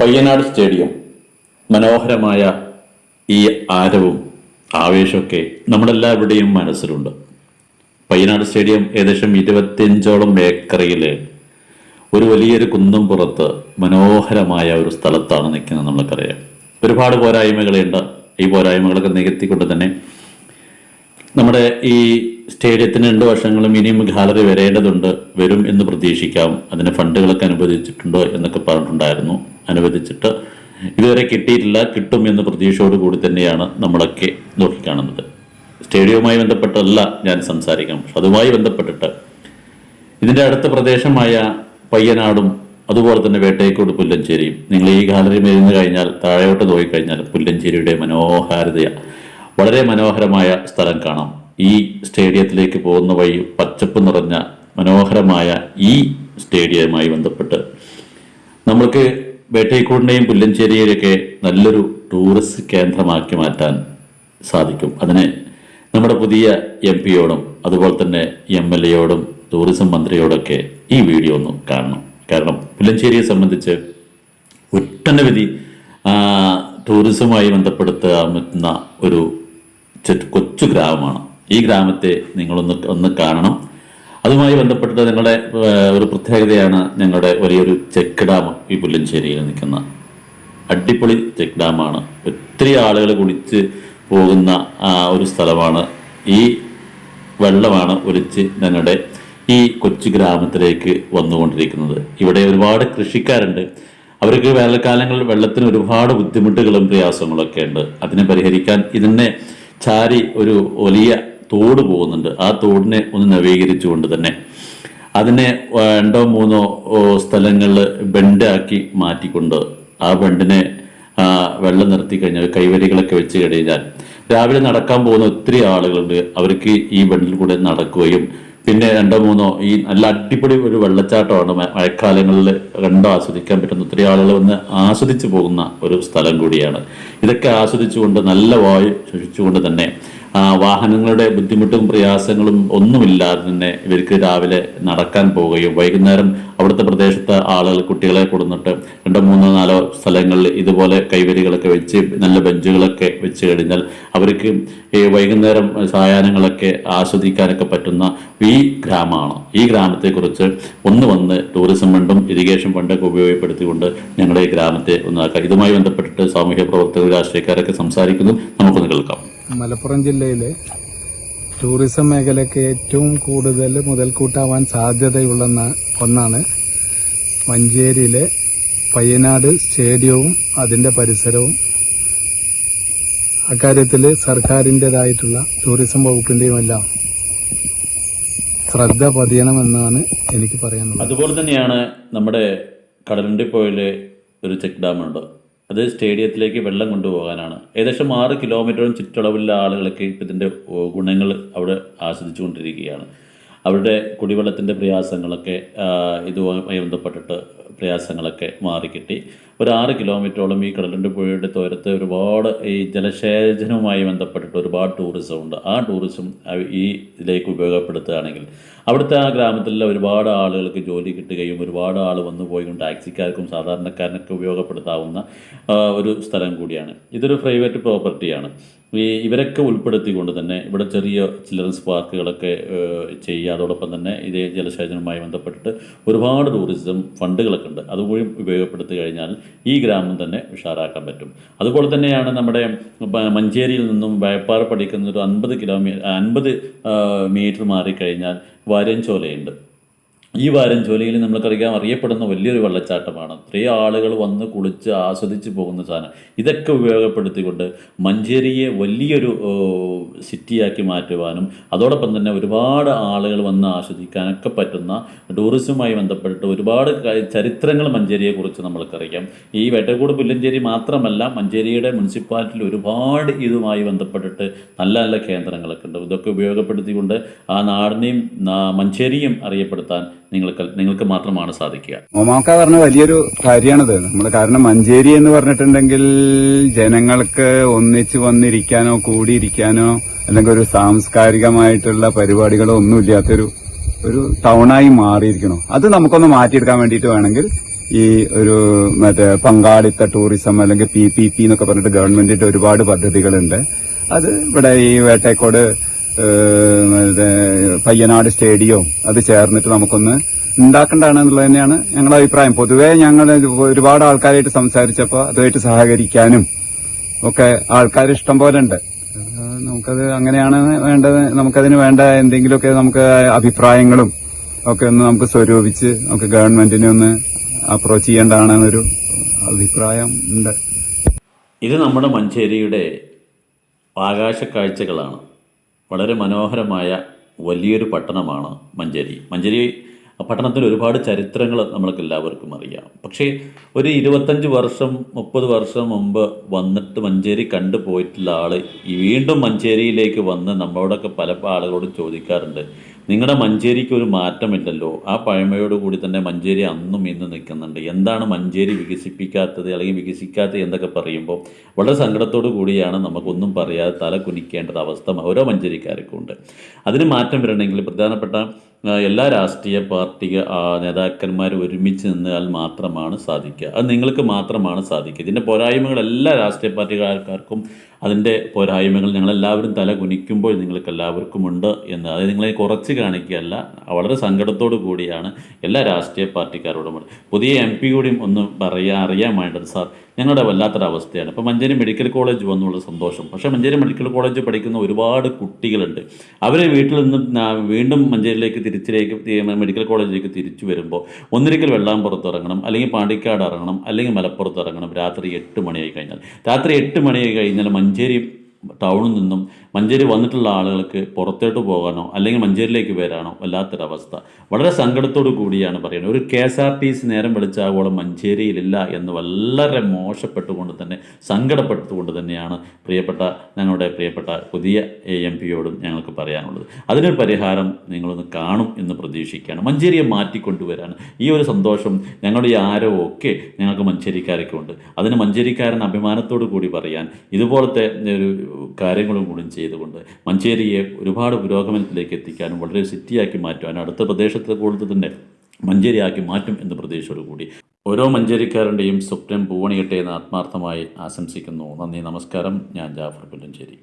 Payyanad stadium. മനോഹരമായ ഈ ആരവും ആവേശമൊക്കെ നമ്മളെല്ലാവരുടെയും മനസ്സിലുണ്ട്. പയ്യനാട് സ്റ്റേഡിയം ഏകദേശം ഇരുപത്തിയഞ്ചോളം ഏക്കറയിൽ ഒരു വലിയൊരു കുന്നും പുറത്ത് മനോഹരമായ ഒരു സ്ഥലത്താണ് നിൽക്കുന്നത് നമ്മൾക്കറിയാം. ഒരുപാട് പോരായ്മകളുണ്ട്. ഈ പോരായ്മകളൊക്കെ നികത്തിക്കൊണ്ട് തന്നെ നമ്മുടെ ഈ സ്റ്റേഡിയത്തിന് രണ്ട് വർഷങ്ങളും ഇനിയും ഗാലറി വരേണ്ടതുണ്ട്. വരും എന്ന് പ്രതീക്ഷിക്കാം. അതിന് ഫണ്ടുകളൊക്കെ അനുവദിച്ചിട്ടുണ്ടോ എന്നൊക്കെ പറഞ്ഞിട്ടുണ്ടായിരുന്നു. അനുവദിച്ചിട്ട് ഇതുവരെ കിട്ടിയിട്ടില്ല കിട്ടും എന്ന പ്രതീക്ഷയോട് കൂടി തന്നെയാണ് നമ്മളൊക്കെ നോക്കിക്കാണുന്നത്. സ്റ്റേഡിയവുമായി ബന്ധപ്പെട്ടല്ല ഞാൻ സംസാരിക്കാം പക്ഷെ അതുമായി ബന്ധപ്പെട്ടിട്ട് ഇതിന്റെ അടുത്ത പ്രദേശമായ പയ്യനാടും അതുപോലെ തന്നെ വേട്ടയക്കോട് പുല്ലഞ്ചേരിയും. നിങ്ങൾ ഈ ഗാലറി മേരുന്ന് കഴിഞ്ഞാൽ താഴോട്ട് നോക്കിക്കഴിഞ്ഞാൽ പുല്ലഞ്ചേരിയുടെ മനോഹാരിതയ വളരെ മനോഹരമായ സ്ഥലം കാണാം. ഈ സ്റ്റേഡിയത്തിലേക്ക് പോകുന്ന വഴി പച്ചപ്പ് നിറഞ്ഞ മനോഹരമായ ഈ സ്റ്റേഡിയവുമായി ബന്ധപ്പെട്ട് നമ്മൾക്ക് വേട്ടയക്കോടിനെയും പുല്ലഞ്ചേരിയിലൊക്കെ നല്ലൊരു ടൂറിസ്റ്റ് കേന്ദ്രമാക്കി മാറ്റാൻ സാധിക്കും. അതിന് നമ്മുടെ പുതിയ എം പിയോടും അതുപോലെ തന്നെ എം എൽ എയോടും ടൂറിസം മന്ത്രിയോടൊക്കെ ഈ വീഡിയോ ഒന്ന് കാണണം. കാരണം പുല്ലഞ്ചേരിയെ സംബന്ധിച്ച് ഒട്ടനവധി ടൂറിസവുമായി ബന്ധപ്പെടുത്താവുന്ന ഒരു കൊച്ചു ഗ്രാമമാണ്. ഈ ഗ്രാമത്തെ നിങ്ങളൊന്ന് ഒന്ന് കാണണം. അതുമായി ബന്ധപ്പെട്ട് ഞങ്ങളുടെ ഒരു പ്രത്യേകതയാണ് ഞങ്ങളുടെ വലിയൊരു ചെക്ക് ഡാം ഈ പുല്ലഞ്ചേരിയിൽ നിൽക്കുന്ന. അടിപൊളി ചെക്ക് ഡാമാണ് ഒത്തിരി ആളുകൾ കുളിച്ച് പോകുന്ന ഒരു സ്ഥലമാണ്. ഈ വെള്ളമാണ് ഒലിച്ച് ഞങ്ങളുടെ ഈ കൊച്ചു ഗ്രാമത്തിലേക്ക് വന്നുകൊണ്ടിരിക്കുന്നത്. ഇവിടെ ഒരുപാട് കൃഷിക്കാരുണ്ട്. അവർക്ക് വേനൽക്കാലങ്ങളിൽ വെള്ളത്തിന് ഒരുപാട് ബുദ്ധിമുട്ടുകളും പ്രയാസങ്ങളൊക്കെ ഉണ്ട് അതിനെ പരിഹരിക്കാൻ ഇതിനെ ചാരി ഒരു വലിയ തോട് പോകുന്നുണ്ട്. ആ തോടിനെ ഒന്ന് നവീകരിച്ചുകൊണ്ട് തന്നെ അതിനെ രണ്ടോ മൂന്നോ സ്ഥലങ്ങളിൽ ബെൻഡാക്കി മാറ്റിക്കൊണ്ട് ആ ആ, വെള്ളം നിർത്തി കഴിഞ്ഞാൽ കൈവരികളൊക്കെ വെച്ച് കഴിഞ്ഞാൽ രാവിലെ നടക്കാൻ പോകുന്ന ഒത്തിരി ആളുകളുണ്ട്. അവർക്ക് ഈ ബെണ്ടിൽ കൂടെ നടക്കുകയും പിന്നെ രണ്ടോ മൂന്നോ ഈ നല്ല അടിപൊളി ഒരു വെള്ളച്ചാട്ടമാണ് മഴക്കാലങ്ങളിൽ കണ്ടോ ആസ്വദിക്കാൻ പറ്റുന്ന ഒത്തിരി ആളുകൾ വന്ന് ആസ്വദിച്ചു പോകുന്ന ഒരു സ്ഥലം കൂടിയാണ്. ഇതൊക്കെ ആസ്വദിച്ചുകൊണ്ട് നല്ല വായു ശ്വസിച്ചുകൊണ്ട് തന്നെ വാഹനങ്ങളുടെ ബുദ്ധിമുട്ടും പ്രയാസങ്ങളും ഒന്നുമില്ലാതെ തന്നെ ഇവർക്ക് രാവിലെ നടക്കാൻ പോവുകയും വൈകുന്നേരം അവിടുത്തെ പ്രദേശത്തെ ആളുകൾ കുട്ടികളെ കൊടുന്നിട്ട് രണ്ടോ മൂന്നോ നാലോ സ്ഥലങ്ങളിൽ ഇതുപോലെ കൈവരികളൊക്കെ വെച്ച് നല്ല ബെഞ്ചുകളൊക്കെ വെച്ച് കഴിഞ്ഞാൽ അവർക്ക് ഈ വൈകുന്നേരം സായാഹ്നങ്ങളൊക്കെ ആസ്വദിക്കാനൊക്കെ പറ്റുന്ന ഈ ഗ്രാമമാണ്. ഈ ഗ്രാമത്തെക്കുറിച്ച് ഒന്ന് വന്ന് ടൂറിസം ഫണ്ടും ഇറിഗേഷൻ ഫണ്ടൊക്കെ ഉപയോഗപ്പെടുത്തിക്കൊണ്ട് ഞങ്ങളുടെ ഈ ഗ്രാമത്തെ ഒന്നാക്കാം. ഇതുമായി ബന്ധപ്പെട്ടിട്ട് സാമൂഹ്യ പ്രവർത്തകർ രാഷ്ട്രീയക്കാരൊക്കെ സംസാരിക്കുന്നു. നമുക്കൊന്ന് കേൾക്കാം. മലപ്പുറം ജില്ലയിലെ ടൂറിസം മേഖലയ്ക്ക് ഏറ്റവും കൂടുതൽ മുതൽക്കൂട്ടാവാൻ സാധ്യതയുള്ള ഒന്നാണ് മഞ്ചേരിയിലെ പയ്യനാട് സ്റ്റേഡിയവും അതിന്റെ പരിസരവും. അക്കാര്യത്തിൽ സർക്കാരിന്റെതായിട്ടുള്ള ടൂറിസം വകുപ്പിന്റെയും എല്ലാം ശ്രദ്ധ പതിയണമെന്നാണ് എനിക്ക് പറയാനുള്ളത്. അതുപോലെ തന്നെയാണ് നമ്മുടെ കടലുണ്ടിപ്പോയിലെ ഒരു ചെക്ക് ഡാമുണ്ട്. അത് സ്റ്റേഡിയത്തിലേക്ക് വെള്ളം കൊണ്ടുപോകാനാണ്. ഏകദേശം ആറ് കിലോമീറ്ററും ചുറ്റളവിലുള്ള ആളുകളൊക്കെ ഇപ്പം ഇതിന്റെ ഗുണങ്ങൾ അവിടെ ആസ്വദിച്ചുകൊണ്ടിരിക്കുകയാണ്. അവരുടെ കുടിവെള്ളത്തിന്റെ പ്രയാസങ്ങളൊക്കെ ഇതുമായി ബന്ധപ്പെട്ടിട്ട് പ്രയാസങ്ങളൊക്കെ മാറിക്കിട്ടി. ഒരു ആറ് കിലോമീറ്ററോളം ഈ കടലിന്റെ പുഴയുടെ തോരത്ത് ഒരുപാട് ഈ ജലസേചനവുമായി ബന്ധപ്പെട്ടിട്ട് ഒരുപാട് ടൂറിസം ഉണ്ട്. ആ ടൂറിസം ഈ ഇതിലേക്ക് ഉപയോഗപ്പെടുത്തുകയാണെങ്കിൽ അവിടുത്തെ ആ ഗ്രാമത്തിലെ ഒരുപാട് ആളുകൾക്ക് ജോലി കിട്ടുകയും ഒരുപാട് ആൾ വന്നു പോയും. ടാക്സിക്കാർക്കും സാധാരണക്കാരനൊക്കെ ഉപയോഗപ്പെടുത്താവുന്ന ഒരു സ്ഥലം കൂടിയാണ്. ഇതൊരു പ്രൈവറ്റ് പ്രോപ്പർട്ടിയാണ് ഈ ഇവരൊക്കെ ഉൾപ്പെടുത്തിക്കൊണ്ട് തന്നെ ഇവിടെ ചെറിയ ചിൽഡ്രൻസ് പാർക്കുകളൊക്കെ ചെയ്യാതോടൊപ്പം തന്നെ ഇതേ ജലസേചനവുമായി ബന്ധപ്പെട്ടിട്ട് ഒരുപാട് ടൂറിസം ഫണ്ടുകളൊക്കെ ഉണ്ട് അതുകൂടി ഉപയോഗപ്പെടുത്തി കഴിഞ്ഞാൽ ഈ ഗ്രാമം തന്നെ ഉഷാറാക്കാൻ പറ്റും. അതുപോലെ തന്നെയാണ് നമ്മുടെ മഞ്ചേരിയിൽ നിന്നും വേപ്പാറ പഠിക്കുന്ന ഒരു അൻപത് കിലോമീറ്റർ അൻപത് മീറ്റർ മാറിക്കഴിഞ്ഞാൽ വാര്യൻചോലയുണ്ട് ഈ വാരം ജോലിയിൽ നമ്മൾക്കറിയാം അറിയപ്പെടുന്ന വലിയൊരു വെള്ളച്ചാട്ടമാണ്. ഇത്രയും ആളുകൾ വന്ന് കുളിച്ച് ആസ്വദിച്ച് പോകുന്ന സാധനം. ഇതൊക്കെ ഉപയോഗപ്പെടുത്തിക്കൊണ്ട് മഞ്ചേരിയെ വലിയൊരു സിറ്റിയാക്കി മാറ്റുവാനും അതോടൊപ്പം തന്നെ ഒരുപാട് ആളുകൾ വന്ന് ആസ്വദിക്കാനൊക്കെ പറ്റുന്ന ടൂറിസവുമായി ബന്ധപ്പെട്ട് ഒരുപാട് ചരിത്രങ്ങൾ മഞ്ചേരിയെക്കുറിച്ച് നമ്മൾക്കറിയാം. ഈ വേട്ടക്കൂട് പുല്ലഞ്ചേരി മാത്രമല്ല മഞ്ചേരിയുടെ മുനിസിപ്പാലിറ്റിയിൽ ഒരുപാട് ഇതുമായി ബന്ധപ്പെട്ടിട്ട് നല്ല നല്ല കേന്ദ്രങ്ങളൊക്കെ ഉണ്ട്. ഇതൊക്കെ ഉപയോഗപ്പെടുത്തിക്കൊണ്ട് ആ നാടിനെയും മഞ്ചേരിയും അറിയപ്പെടുത്താൻ നിങ്ങൾക്ക് നിങ്ങൾക്ക് മാത്രമാണ് സാധിക്കുക. ഒമാക്ക പറഞ്ഞ വലിയൊരു കാര്യമാണിത് നമ്മൾ കാരണം മഞ്ചേരി എന്ന് പറഞ്ഞിട്ടുണ്ടെങ്കിൽ ജനങ്ങൾക്ക് ഒന്നിച്ചു വന്നിരിക്കാനോ കൂടിയിരിക്കാനോ അല്ലെങ്കിൽ ഒരു സാംസ്കാരികമായിട്ടുള്ള പരിപാടികളോ ഒന്നുമില്ലാത്തൊരു ഒരു ടൗണായി മാറിയിരിക്കണോ അത് നമുക്കൊന്ന് മാറ്റിയെടുക്കാൻ വേണ്ടിയിട്ട് വേണമെങ്കിൽ ഈ ഒരു മറ്റേ പങ്കാളിത്ത ടൂറിസം അല്ലെങ്കിൽ പി പി പി എന്നൊക്കെ പറഞ്ഞിട്ട് ഗവൺമെന്റിന്റെ ഒരുപാട് പദ്ധതികളുണ്ട്. അത് ഇവിടെ ഈ വേട്ടേക്കോട് പയ്യനാട് സ്റ്റേഡിയവും അത് ചേർന്നിട്ട് നമുക്കൊന്ന് ഉണ്ടാക്കേണ്ടതാണ് തന്നെയാണ് ഞങ്ങളുടെ അഭിപ്രായം. പൊതുവെ ഞങ്ങൾ ഒരുപാട് ആൾക്കാരായിട്ട് സംസാരിച്ചപ്പോൾ അതുമായിട്ട് സഹകരിക്കാനും ഒക്കെ ആൾക്കാർ ഇഷ്ടം പോലെ ഉണ്ട്. നമുക്കത് അങ്ങനെയാണ് വേണ്ടത് നമുക്കതിന് വേണ്ട എന്തെങ്കിലുമൊക്കെ നമുക്ക് അഭിപ്രായങ്ങളും ഒക്കെ ഒന്ന് നമുക്ക് സ്വരൂപിച്ച് നമുക്ക് ഗവൺമെന്റിനെ ഒന്ന് അപ്രോച്ച് ചെയ്യേണ്ടതാണെന്നൊരു അഭിപ്രായം ഉണ്ട്. ഇത് നമ്മുടെ മഞ്ചേരിയുടെ ആകാശ കാഴ്ചകളാണ്. വളരെ മനോഹരമായ വലിയൊരു പട്ടണമാണ് മഞ്ചേരി. മഞ്ചേരി പട്ടണത്തിൽ ഒരുപാട് ചരിത്രങ്ങൾ നമ്മൾക്ക് എല്ലാവർക്കും അറിയാം. പക്ഷേ ഒരു ഇരുപത്തഞ്ച് വർഷം മുപ്പത് വർഷം മുമ്പ് വന്നിട്ട് മഞ്ചേരി കണ്ടു പോയിട്ടുള്ള ആൾ വീണ്ടും മഞ്ചേരിയിലേക്ക് വന്ന് നമ്മളോടൊക്കെ പല ആളുകളോട് ചോദിക്കാറുണ്ട് നിങ്ങളുടെ മഞ്ചേരിക്ക് ഒരു മാറ്റമില്ലല്ലോ. ആ പഴമയോട് കൂടി തന്നെ മഞ്ചേരി അന്നും ഇന്നും നിൽക്കുന്നുണ്ട് എന്താണ് മഞ്ചേരി വികസിപ്പിക്കാത്തത് അല്ലെങ്കിൽ വികസിക്കാത്തത് എന്നൊക്കെ പറയുമ്പോൾ വളരെ സങ്കടത്തോടു കൂടിയാണ് നമുക്കൊന്നും പറയാതെ തല കുനിക്കേണ്ട അവസ്ഥ ഓരോ മഞ്ചേരിക്കാർക്കും ഉണ്ട്. അതിന് മാറ്റം വരണമെങ്കിൽ പ്രധാനപ്പെട്ട എല്ലാ രാഷ്ട്രീയ പാർട്ടി നേതാക്കന്മാർ ഒരുമിച്ച് നിന്നാൽ മാത്രമാണ് സാധിക്കുക. അത് നിങ്ങൾക്ക് മാത്രമാണ് സാധിക്കുക. ഇതിന്റെ പോരായ്മകൾ എല്ലാ രാഷ്ട്രീയ പാർട്ടിക്കാർക്കും അതിന്റെ പോരായ്മകൾ ഞങ്ങളെല്ലാവരും തല കുനിക്കുമ്പോൾ നിങ്ങൾക്ക് എല്ലാവർക്കും ഉണ്ട് എന്ന്. അത് നിങ്ങളെ കുറച്ച് കാണിക്കുകയല്ല വളരെ സങ്കടത്തോടു കൂടിയാണ് എല്ലാ രാഷ്ട്രീയ പാർട്ടിക്കാരോടും പുതിയ എം പി കൂടിയും ഒന്ന് പറയാൻ അറിയാൻ വേണ്ടത് സാർ ഞങ്ങളുടെ വല്ലാത്തൊരവസ്ഥയാണ്. ഇപ്പോൾ മഞ്ചേരി മെഡിക്കൽ കോളേജ് വന്നുള്ള സന്തോഷം. പക്ഷേ മഞ്ചേരി മെഡിക്കൽ കോളേജ് പഠിക്കുന്ന ഒരുപാട് കുട്ടികളുണ്ട്. അവരെ വീട്ടിൽ നിന്ന് വീണ്ടും മഞ്ചേരിയിലേക്ക് തിരിച്ചിലേക്ക് മെഡിക്കൽ കോളേജിലേക്ക് തിരിച്ചു വരുമ്പോൾ ഒന്നിരിക്കൽ വെള്ളാമ്പുറത്ത് ഇറങ്ങണം അല്ലെങ്കിൽ പാണ്ടിക്കാട് ഇറങ്ങണം അല്ലെങ്കിൽ മലപ്പുറത്ത് ഇറങ്ങണം രാത്രി എട്ട് മണിയായി കഴിഞ്ഞാൽ. രാത്രി എട്ട് മണിയായി കഴിഞ്ഞാൽ മഞ്ചേരി ടൗണിൽ നിന്നും മഞ്ചേരി വന്നിട്ടുള്ള ആളുകൾക്ക് പുറത്തോട്ട് പോകാനോ അല്ലെങ്കിൽ മഞ്ചേരിയിലേക്ക് വരാനോ വല്ലാത്തൊരവസ്ഥ. വളരെ സങ്കടത്തോടു കൂടിയാണ് പറയുന്നത്. ഒരു K S R T C നേരം വിളിച്ചാകോളം മഞ്ചേരിയിലില്ല എന്ന് വളരെ മോശപ്പെട്ടുകൊണ്ട് തന്നെ സങ്കടപ്പെട്ടുകൊണ്ട് തന്നെയാണ് പ്രിയപ്പെട്ട ഞങ്ങളുടെ പ്രിയപ്പെട്ട പുതിയ എ എം പിയോടും ഞങ്ങൾക്ക് പറയാനുള്ളത്. അതിനൊരു പരിഹാരം നിങ്ങളൊന്ന് കാണും എന്ന് പ്രതീക്ഷിക്കുകയാണ്. മഞ്ചേരിയെ മാറ്റിക്കൊണ്ടുവരാണ് ഈ ഒരു സന്തോഷം ഞങ്ങളുടെ ഈ ആരോ ഒക്കെ ഞങ്ങൾക്ക് മഞ്ചേരിക്കാരൊക്കെ ഉണ്ട്. അതിന് മഞ്ചേരിക്കാരൻ അഭിമാനത്തോടു കൂടി പറയാൻ ഇതുപോലത്തെ ഒരു കാര്യങ്ങളും കൂടി ചെയ്തുകൊണ്ട് മഞ്ചേരിയെ ഒരുപാട് പുരോഗമനത്തിലേക്ക് എത്തിക്കാനും വളരെ സിറ്റിയാക്കി മാറ്റുവാനും അടുത്ത പ്രദേശത്തെ കൂടുതൽ തന്നെ മഞ്ചേരിയാക്കി മാറ്റും എന്ന പ്രതീക്ഷയോടു കൂടി ഓരോ മഞ്ചേരിക്കാരന്റെയും സ്വപ്നം പൂവണിയട്ടെ എന്ന് ആത്മാർത്ഥമായി ആശംസിക്കുന്നു. നന്ദി നമസ്കാരം. ഞാൻ ജാഫർ പുല്ലഞ്ചേരി